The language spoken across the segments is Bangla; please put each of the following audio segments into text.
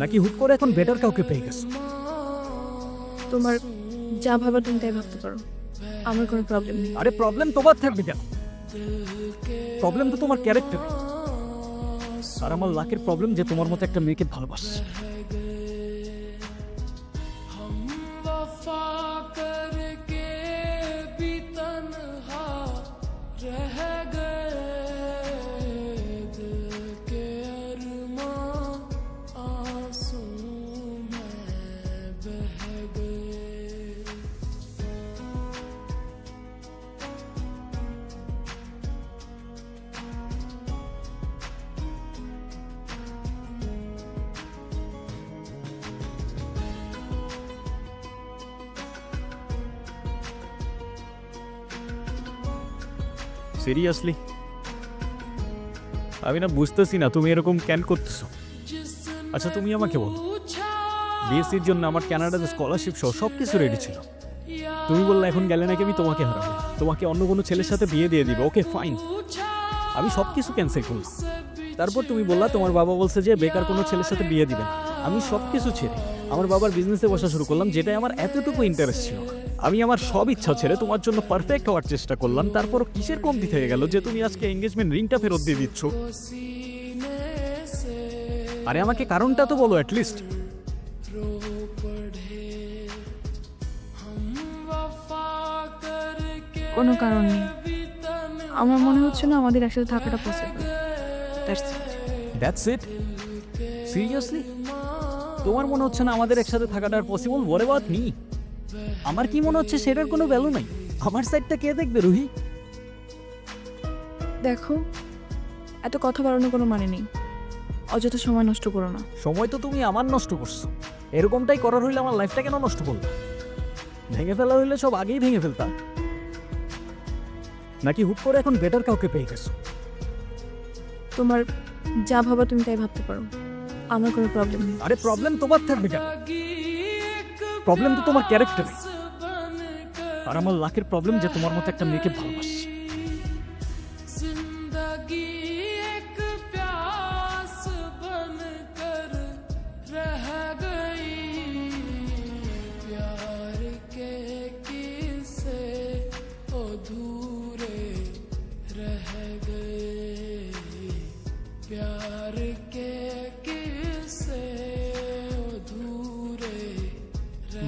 নাকি হুট করে এখন বেটার কাউকে পেয়ে গেছো? তোমার যা ভাবার তুমি তাই ভাবতে পারো। আমার কোনো প্রবলেম নেই। আরে প্রবলেম তোমার থাকবে কেন প্রবলেম তো তোমার ক্যারেক্টার আর আমার লাকের প্রবলেম যে তোমার মতো একটা মেয়েকে ভালোবাসছে। সিরিয়াসলি আমি না বুঝতেছি না, তুমি এরকম কেন করতেছো? আচ্ছা তুমি আমাকে বলো। বিএসসির জন্য আমার কানাডাতে স্কলারশিপ সহ সব কিছু রেডি ছিল। তুমি বললে এখন গেলে নাকি আমি তোমাকে হারাবো। তোমাকে অন্য কোনো ছেলের সাথে বিয়ে দিয়ে দিবে। ওকে ফাইন আমি সব কিছু ক্যান্সেল করলাম। তারপর তুমি বললা, তোমার বাবা বলছে যে, বেকার কোনো ছেলের সাথে বিয়ে দিবেন আমি সব কিছু ছেড়ে আমার বাবার বিজনেসে বসা শুরু করলাম যেটাই আমার এতটুকু ইন্টারেস্ট ছিল। আমি আমার সব ইচ্ছা ছেড়ে তোমার জন্য পারফেক্ট হওয়ার চেষ্টা করলাম তারপর কিসের কমতি থেকে গেল যে তুমি আজকে এঙ্গেজমেন্ট রিংটা ফেরত দিয়ে দিচ্ছ? আরে আমাকে কারণটা তো বলো অ্যাটলিস্ট কোনো কারণ নেই। আমার মনে হচ্ছে না আমাদের একসাথে থাকাটা possible that's it that's it seriously তোমার মনে হচ্ছে না আমাদের একসাথে থাকাটা আর পসিবল বলে অ্যাবাউট মি আমার কি মনে হচ্ছে সেটার কোনো ভ্যালু নাই? আমার সাইডটা কে দেখবে রুহি? দেখো এত কথা বাড়ানোর কোনো মানে নেই। অযথা সময় নষ্ট করো না। সময় তো তুমি আমার নষ্ট করছ। এরকমটাই করার হইলে আমার লাইফটা কেন নষ্ট করল। ভেঙে ফেলা হইলে সব আগেই ভেঙে ফেলতা। নাকি হুট করে এখন বেটার কাউকে পেয়ে গেছো? তোমার যা ভাবা তুমি তাই ভাবতে পারো। আমার কোনো প্রবলেম নেই। আরে প্রবলেম তোমার থাকবে কেন? প্রবলেম তো তোমার ক্যারেক্টার আর আমার লাকের প্রবলেম যে তোমার মতো একটা মেয়েকে ভালোবাসছি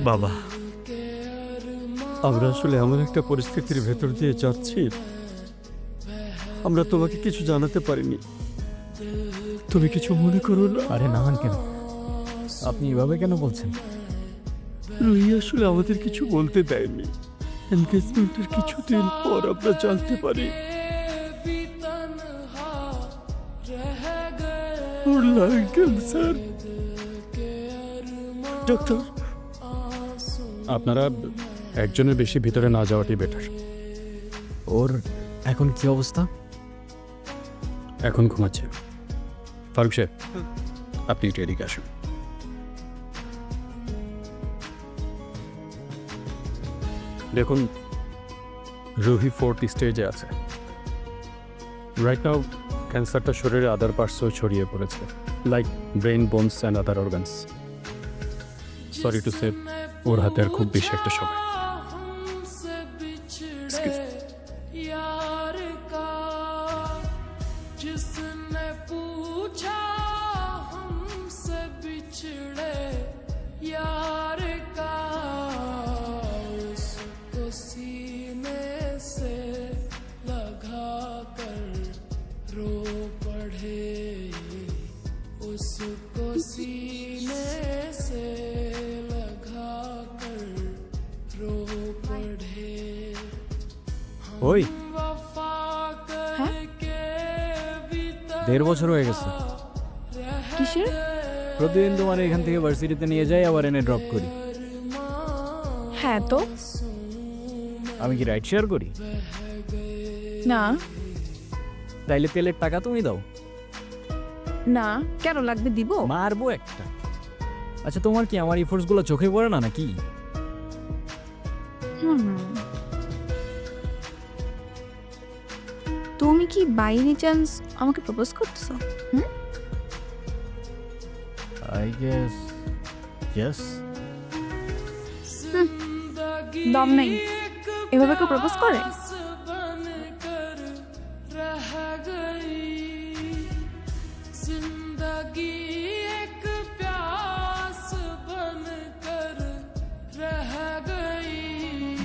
বাবা। আমরা আসলে এমন একটা পরিস্থিতির ভেতর দিয়ে যাচ্ছি। আমরা তোমাকে কিছু জানাতে পারিনি। তুমি কিছু মনে করো না? আরে না কেন আপনি এভাবে কেন বলছেন? রুহি আসলে আমাদের কিছু বলতে দেয়নি। এনগেজমেন্টের কিছুদিন পর আমরা জানতে পারি। ক্যান্সার ডক্টর আপনারা একজনের বেশি ভিতরে না যাওয়াটাই বেটার ওর এখন কি অবস্থা? এখন ঘুমাচ্ছে। ফারুক সাহেব আপনি একটু এদিকে আসুন। দেখুন রুহি ফোর্থ স্টেজে আছে। রাইট নাও ক্যান্সারটা শরীরে আদার পার্টসও ছড়িয়ে পড়েছে। Like brain bones and other organs sorry to say ওর হাতে আর খুব বেশি একটা সময় ওই। হ্যাঁ? দেড় বছর হয়ে গেছে। কিসের? প্রতিদিন তোমার এখান থেকে ভার্সিটিতে নিয়ে যাই আবার এনে ড্রপ করি। হ্যাঁ তো? আমি কি রাইড শেয়ার করি? না। তাইলে তেলের টাকা তুমি দাও। না কেন লাগবে দিব? মারবো একটা। আচ্ছা তোমার কি আমার ইফোর্টসগুলো চোখে পড়ে না নাকি? হুম। তুমি কি বাই এনি চান্স আমাকে প্রপোজ করতেছ? হুম? আই গেস ইয়েস দম নেই। এভাবে কেউ প্রপোজ করে?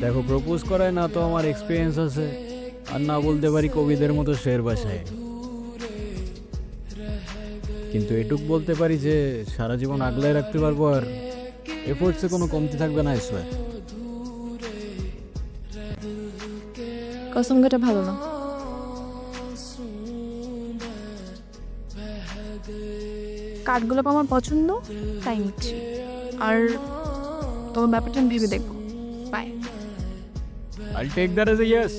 দেখো প্রপোজ করায় না তো আমার এক্সপিরিয়েন্স আছে আর না বলতে পারি কবিদের মতো শের বাসায়। কিন্তু এটুক বলতে পারি যে সারা জীবন আগলায় রাখতে পারব আর এফোর্টসে কোনো কমতি থাকবে না এসবে কসম কাটা ভালো না। কাঠগোলাপ আমার পছন্দ তাই নিচ্ছি। আর তোমার ব্যাপারটা আমি ভেবে দেখব। By I take that as a yes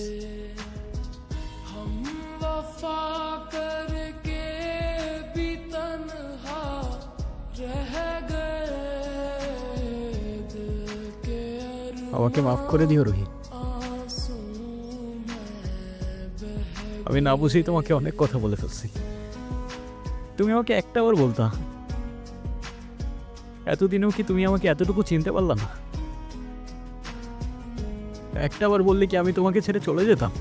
আমাকে মাফ করে দিও রোহি আমি না বুঝেই তোমাকে অনেক কথা বলে ফেলছি। তুমি আমাকে একটা বার বলতা। এতদিনেও কি তুমি আমাকে এতটুকু চিনতে পারলা না? একটা বার বললে কি আমি তোমাকে ছেড়ে চলে যেতাম?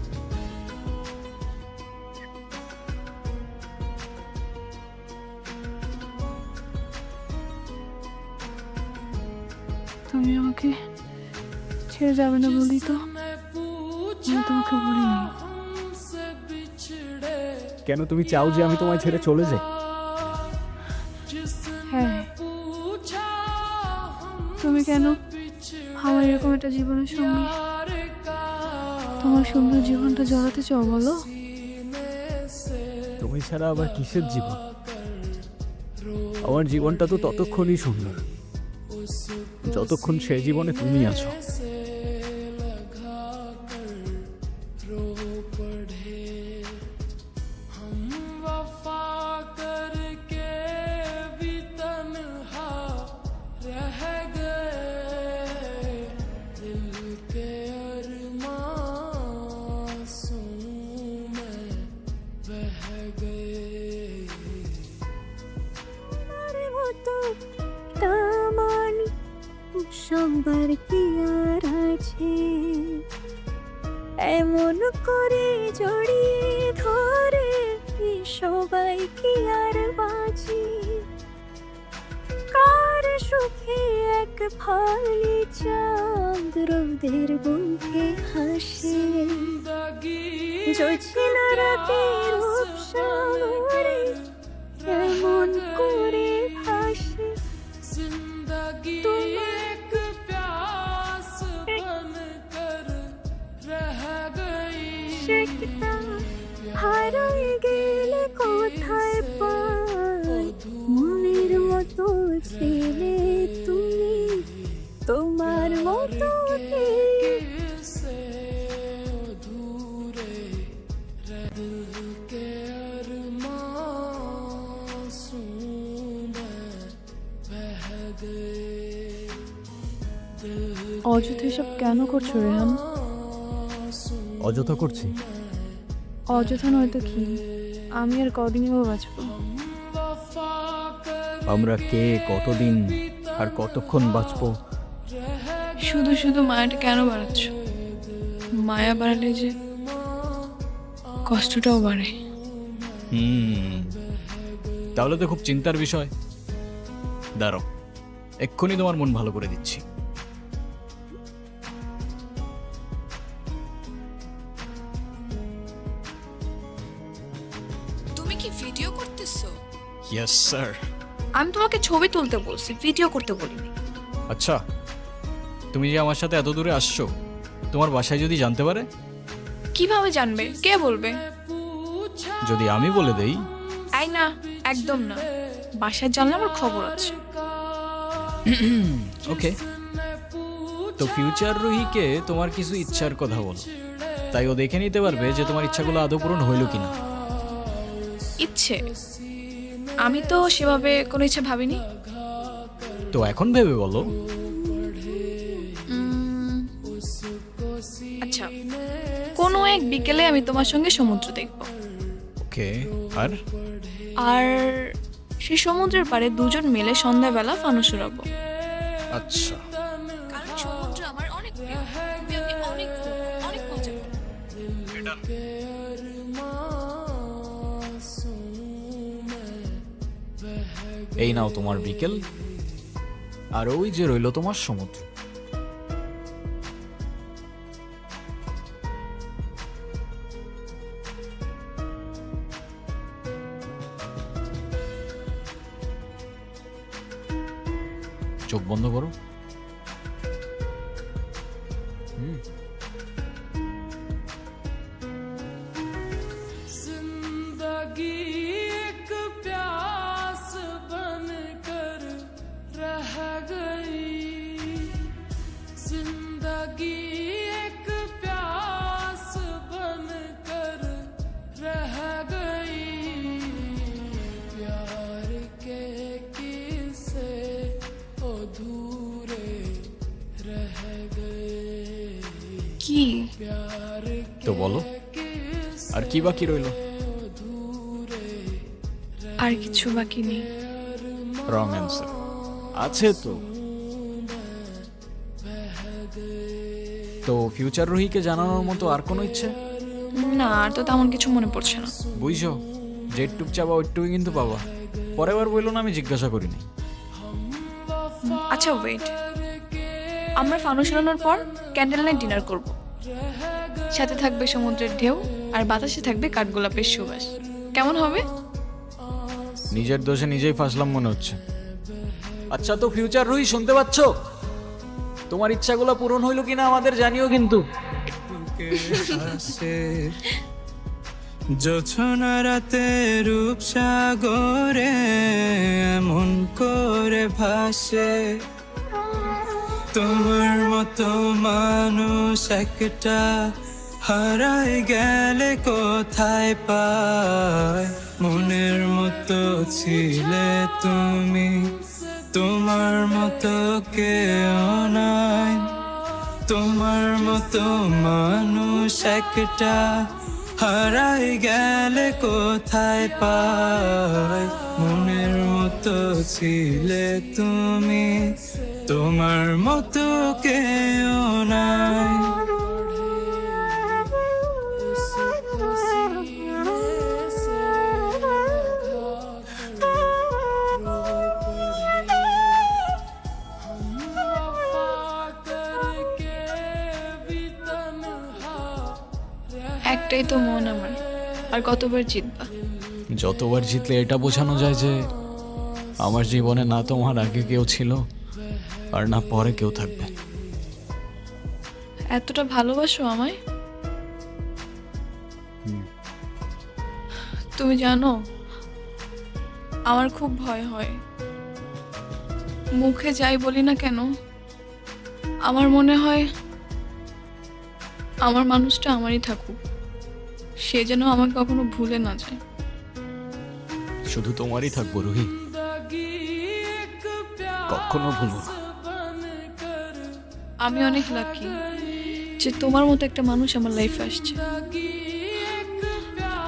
কেন তুমি চাও যে আমি তোমায় ছেড়ে চলে যাই? হ্যাঁ। তুমি কেন আমার এরকম একটা জীবনের সঙ্গে? তোমার সুন্দর জীবনটা জড়াতে চাও বলো? তুমি ছাড়া আবার কিসের জীবন? আমার জীবনটা তো ততক্ষণই সুন্দর। যতক্ষণ সে জীবনে তুমি আছো। কি আর বাজি কার সুখে এক ফালি চাঁদ রোদের বুকে হাসি। জোছনা রাতে রূপ সামরে, এমন করে এসব কেন করছ রেহান? অযথা করছি। অযথা নয়তো কি? আমি আর কদিনই বা বাঁচব? আমরা কে কতদিন আর কতক্ষণ বাঁচবো? শুধু শুধু মায়াটা কেন বাড়াচ্ছ? মায়া বাড়ালে যে কষ্টটাও বাড়ে। হুম তাহলে তো খুব চিন্তার বিষয়। দাঁড়ো এক্ষুনি তোমার মন ভালো করে দিচ্ছি। ইয়েস স্যার আমি তোমাকে ছবি তুলতে বলছি ভিডিও করতে বলিনি। আচ্ছা তুমি যে আমার সাথে এত দূরে আসছো তোমার বাসায় যদি জানতে পারে? কীভাবে জানবে? কে বলবে? যদি আমি বলে দেই? আই না একদম না। বাসায় জানলে আমার খবর আছে। ওকে তো ফিউচার রুহিকে তোমার কিছু ইচ্ছার কথা বলো। তাই ও দেখে নিতে পারবে যে তোমার ইচ্ছাগুলো আদৌ পূরণ হইল কিনা। ইচ্ছে? আমি তো সেভাবে কোনো ইচ্ছা ভাবিনি। তো এখন ভেবে বলো। আচ্ছা কোনো এক বিকেলে আমি তোমার সঙ্গে সমুদ্র দেখব। ওকে আর? আর সেই সমুদ্রের পাড়ে দুজন মিলে সন্ধ্যাবেলা ফানুস উড়াবো। আচ্ছা। এই নাও তোমার বিকেল। আর ওই যে রইল তোমার সমুদ্র। বলো। আর কি বাকি রইল? আর কিছু বাকি নেই। রং অ্যান্সার আছে তো। তো ফিউচার রোহিকে জানানোর মতো আর কোনো ইচ্ছে? না আর তো তেমন কিছু মনে পড়ছে না। বুঝছ? যেটুক চাবা ওইটুকুই কিন্তু পাবা। পরের বার বলল না আমি জিজ্ঞাসা করিনি। আচ্ছা ওয়েট আমরা ফানুস উড়ানোর পর ক্যান্ডেল নাইট ডিনার করব। সাথে থাকবে সমুদ্রের ঢেউ আর বাতাসে থাকবে কাঠগোলাপের সুবাস। কেমন হবে? নিজের দোষে নিজেই ফাঁসলাম মনে হচ্ছে। আচ্ছা তো ফিউচার রুই শুনতে পাচ্ছ? তোমার ইচ্ছাগুলো পূরণ হইল কিনা আমাদের জানিও কিন্তু। জোছনা রাতে রূপসাগরে এমন করে ভাসে। তোমার মতো মানুষ একটা হারাই গেলে কোথায় পায়? মনের মতো ছিলে তুমি, তোমার মতো কেউ নাই। তোমার মতো মানুষ একটা হারাই গেলে কোথায় পায়? মনের মতো ছিলে তুমি, তোমার মতো কেউ নাই। একটাই তো মন আমার আর কতবার জিতবা। যতবার জিতলে এটা বোঝানো যায় যে আমার জীবনে না তোমার আগে কেউ ছিল আর না পরে কেউ থাকবে। এতটা ভালোবাসো আমায়? তুমি জানো আমার খুব ভয় হয়। মুখে যাই বলি না কেন আমার মনে হয় আমার মানুষটা আমারই থাকুক। সে যেন আমাকে কখনো ভুলে না যায়। শুধু তোমারই থাকব রুহি। কখনো ভুলবো না। আমি অনেক লাকি যে তোমার মতো একটা মানুষ আমার লাইফে আসছে।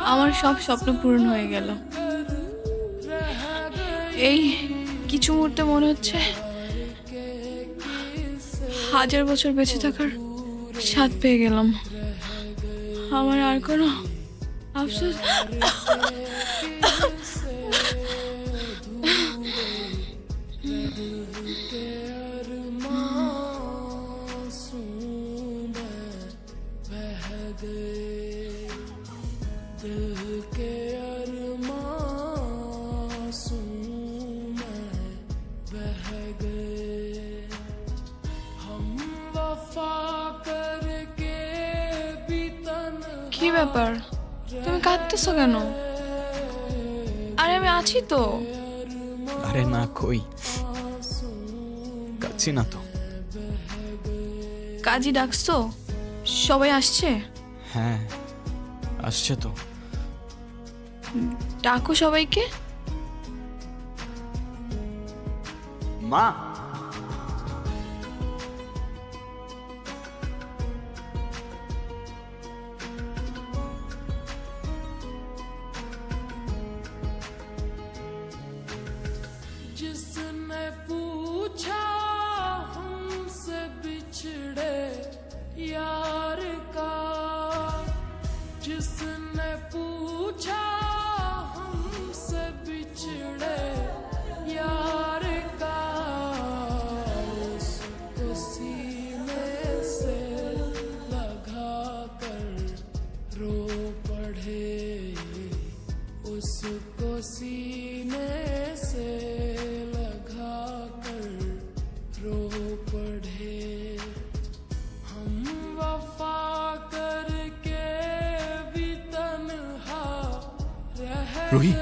আমার সব স্বপ্ন পূরণ হয়ে গেল। এই কিছু মুহূর্তে মনে হচ্ছে হাজার বছর বেঁচে থাকার স্বাদ পেয়ে গেলাম। আমার আর কোনো আফসোস কি ব্যাপার? তুমি কাঁদতেছো কেন? আরে আমি আছি তো। আরে না কই? কাচ্ছি না তো। কাজী ডাকছো? সবাই আসছে? হ্যাঁ আসছে তো। ডাকো সবাইকে। মা! रोही।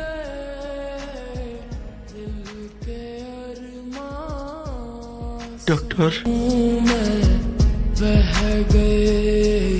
डॉक्टर। बह गए।